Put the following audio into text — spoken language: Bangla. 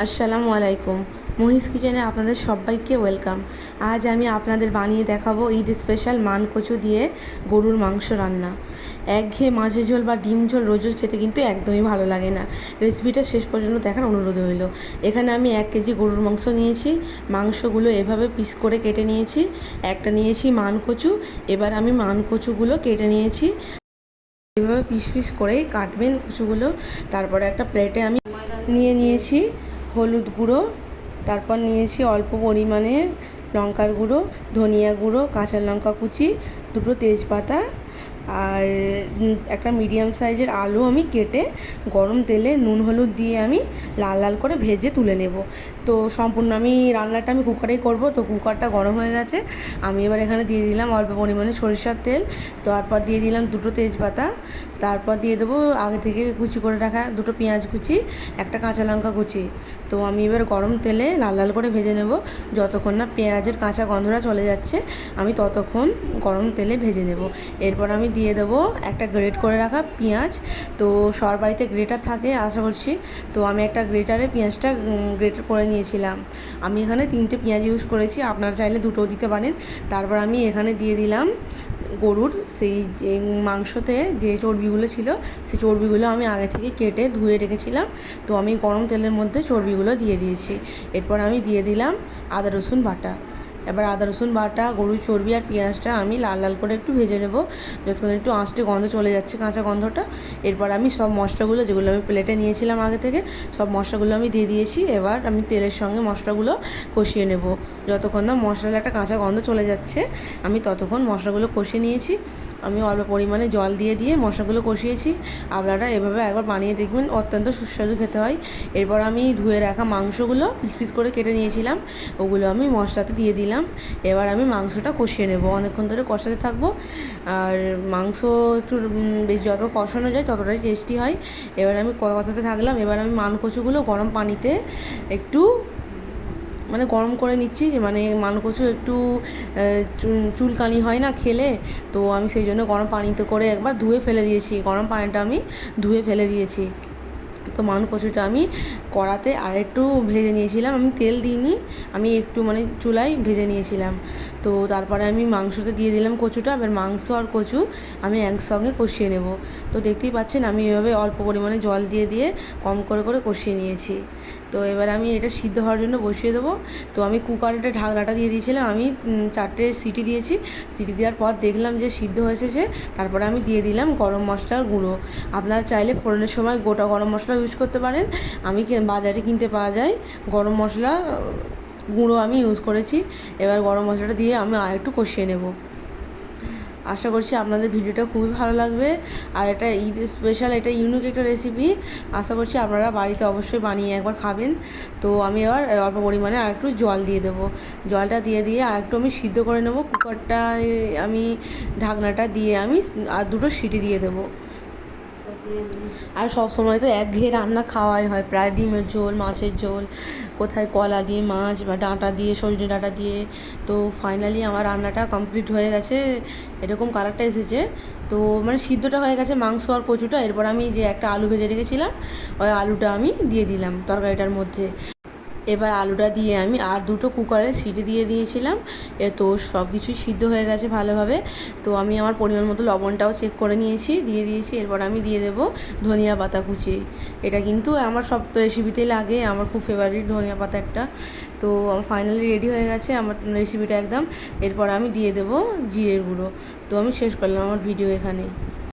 আসসালামু আলাইকুম। মহিষ কিচেনে আপনাদের সবাইকে ওয়েলকাম। আজ আমি আপনাদের বানিয়ে দেখাবো ঈদ স্পেশাল মান কচু দিয়ে গরুর মাংস রান্না। একঘেয়ে মাছের ঝোল বা ডিম ঝোল রোজ খেতে কিন্তু একদমই ভালো লাগে না। রেসিপিটা শেষ পর্যন্ত দেখার অনুরোধ রইল। এখানে আমি এক কেজি গরুর মাংস নিয়েছি। মাংসগুলো এভাবে পিস করে কেটে নিয়েছি। একটা নিয়েছি মান কচু এবার আমি মান কচুগুলো কেটে নিয়েছি। এভাবে পিস পিস করেই কাটবেন কচুগুলো। তারপরে একটা প্লেটে আমি নিয়ে নিয়েছি হলুদ গুঁড়ো, তারপর নিয়েছি অল্প পরিমাণে লঙ্কার গুঁড়ো, ধনিয়া গুঁড়ো, কাঁচা লঙ্কা কুচি, দুটো তেজপাতা আর একটা মিডিয়াম সাইজের আলু আমি কেটে গরম তেলে নুন, হলুদ দিয়ে আমি লাল লাল করে ভেজে তুলে নেব। তো সম্পূর্ণ আমি রান্নাটা আমি কুকারেই করব। তো কুকারটা গরম হয়ে গেছে। আমি এবার এখানে দিয়ে দিলাম অল্প পরিমাণে সরিষার তেল। তারপর দিয়ে দিলাম দুটো তেজপাতা। তারপর দিয়ে দেবো আগে থেকে কুচি করে রাখা দুটো পেঁয়াজ কুচি, একটা কাঁচা লঙ্কা কুচি। তো আমি এবার গরম তেলে লাল লাল করে ভেজে নেব। যতক্ষণ না পেঁয়াজের কাঁচা গন্ধটা চলে যাচ্ছে, আমি ততক্ষণ গরম তেলে ভেজে নেব। এরপর আমি দিয়ে দেবো। একটা গ্রেট করে রাখা পেঁয়াজ। তো সবার বাড়িতে গ্রেটার থাকে, আশা করছি। তো আমি একটা গ্রেটারে পেঁয়াজটা গ্রেট করে নিয়েছিলাম। আমি এখানে তিনটে পেঁয়াজ ইউজ করেছি, আপনারা চাইলে দুটোও দিতে পারেন। তারপর আমি এখানে দিয়ে দিলাম গরুর সেই যে মাংসতে যে চর্বিগুলো ছিল, সেই চর্বিগুলো আমি আগে থেকে কেটে ধুয়ে রেখেছিলাম। তো আমি গরম তেলের মধ্যে চর্বিগুলো দিয়ে দিয়েছি। এরপর আমি দিয়ে দিলাম আদা রসুন বাটা। এবার আদা, রসুন বাটা, গরুর চর্বি আর পেঁয়াজটা আমি লাল লাল করে একটু ভেজে নেব। যতক্ষণ একটু আঁচটে গন্ধ চলে যাচ্ছে কাঁচা গন্ধটা। এরপর আমি সব মশলাগুলো, যেগুলো আমি প্লেটে নিয়েছিলাম আগে থেকে, সব মশলাগুলো আমি দিয়ে দিয়েছি। এবার আমি তেলের সঙ্গে মশলাগুলো কষিয়ে নেব। যতক্ষণ না মশলার একটা কাঁচা গন্ধ চলে যাচ্ছে, আমি ততক্ষণ মশলাগুলো কষিয়ে নিয়েছি। আমি অল্প পরিমাণে জল দিয়ে দিয়ে মশলাগুলো কষিয়েছি। আপনারা এভাবে একবার বানিয়ে দেখবেন, অত্যন্ত সুস্বাদু খেতে হয়। এরপর আমি ধুয়ে রাখা মাংসগুলো পিস পিস করে কেটে নিয়েছিলাম। ওগুলো আমি মশলাতে দিয়ে দিলাম। এবার আমি মাংসটা কষিয়ে নেব। অনেকক্ষণ ধরে কষাতে থাকব। আর মাংস একটু বেশ যত কষানো যায় ততটাই টেস্টি হয়। এবার আমি কষাতে থাকলাম। এবার আমি মান কচুগুলো গরম পানিতে একটু মানে গরম করে নিচ্ছি যে মানে মানকচু একটু চুল- চুলকানি হয় না খেলে, তো আমি সেই জন্য গরম পানিতে করে একবার ধুয়ে ফেলে দিয়েছি। গরম পানিটা আমি ধুয়ে ফেলে দিয়েছি। তো মান কচুটা আমি কড়াতে আর একটু ভেজে নিয়েছিলাম। আমি তেল দিইনি, আমি একটু মানে চুলায় ভেজে নিয়েছিলাম। তো তারপরে আমি মাংসতে দিয়ে দিলাম কচুটা, এবার মাংস আর কচু আমি একসঙ্গে কষিয়ে নেব। তো দেখতেই পাচ্ছেন আমি এভাবে অল্প পরিমাণে জল দিয়ে দিয়ে কম করে করে কষিয়ে নিয়েছি। তো এবার আমি এটা সিদ্ধ হওয়ার জন্য বসিয়ে দেবো। তো আমি কুকারের ঢাকনাটা দিয়ে দিয়েছিলাম, আমি চারটে সিটি দিয়েছি। সিটি দেওয়ার পর দেখলাম যে সিদ্ধ হয়েছে তারপরে আমি দিয়ে দিলাম গরম মশলার গুঁড়ো। আপনারা চাইলে ফোড়নের সময় গোটা গরম মশলা ইউজ করতে পারেন। আমি বাজারে কিনতে পাওয়া যায়। গরম মশলা, গুঁড়ো আমি ইউজ করেছি। এবার গরম মশলাটা দিয়ে আমি আর একটু কষিয়ে নেব। আশা করছি আপনাদের ভিডিওটা খুবই ভালো লাগবে। আর এটা ঈদ স্পেশাল এটা ইউনিক একটা রেসিপি আশা করছি আপনারা বাড়িতে অবশ্যই বানিয়ে একবার খাবেন। তো আমি এবার অল্প পরিমাণে আর একটু জল দিয়ে দেবো। জলটা দিয়ে দিয়ে আর একটু আমি সিদ্ধ করে নেব। কুকারটায় আমি ঢাকনাটা দিয়ে আমি, আর দুটো সিটি দিয়ে দেবো। আর সব সময় তো একঘেয়ে রান্না খাওয়াই হয়। প্রায় ডিমের ঝোল, মাছের ঝোল, কোথায় কলা দিয়ে মাছ বা ডাঁটা দিয়ে, সজনে ডাঁটা দিয়ে। তো ফাইনালি আমার রান্নাটা কমপ্লিট হয়ে গেছে। এরকম কালারটা এসেছে। তো মানে সিদ্ধটা হয়ে গেছে মাংস আর কচুটা। এরপর আমি যে একটা আলু ভেজে রেখেছিলাম, ওই আলুটা আমি দিয়ে দিলাম তরকারিটার মধ্যে। এবার আলুটা দিয়ে আমি আর দুটো কুকারে সিটি দিয়ে দিয়েছিলাম। এ তো সব কিছুই সিদ্ধ হয়ে গেছে ভালোভাবে। তো আমি আমার পরিমাণ মতো লবণটাও চেক করে নিয়েছি, দিয়ে দিয়েছি। এরপর আমি দিয়ে দেবো ধনিয়া পাতা কুচি। এটা কিন্তু আমার সব রেসিপিতেই লাগে, আমার খুব ফেভারিট ধনিয়া পাতা একটা। তো আমার ফাইনালি রেডি হয়ে গেছে আমার রেসিপিটা একদম। এরপর আমি দিয়ে দেবো জিরের গুঁড়ো। তো আমি শেষ করলাম আমার ভিডিও এখানেই।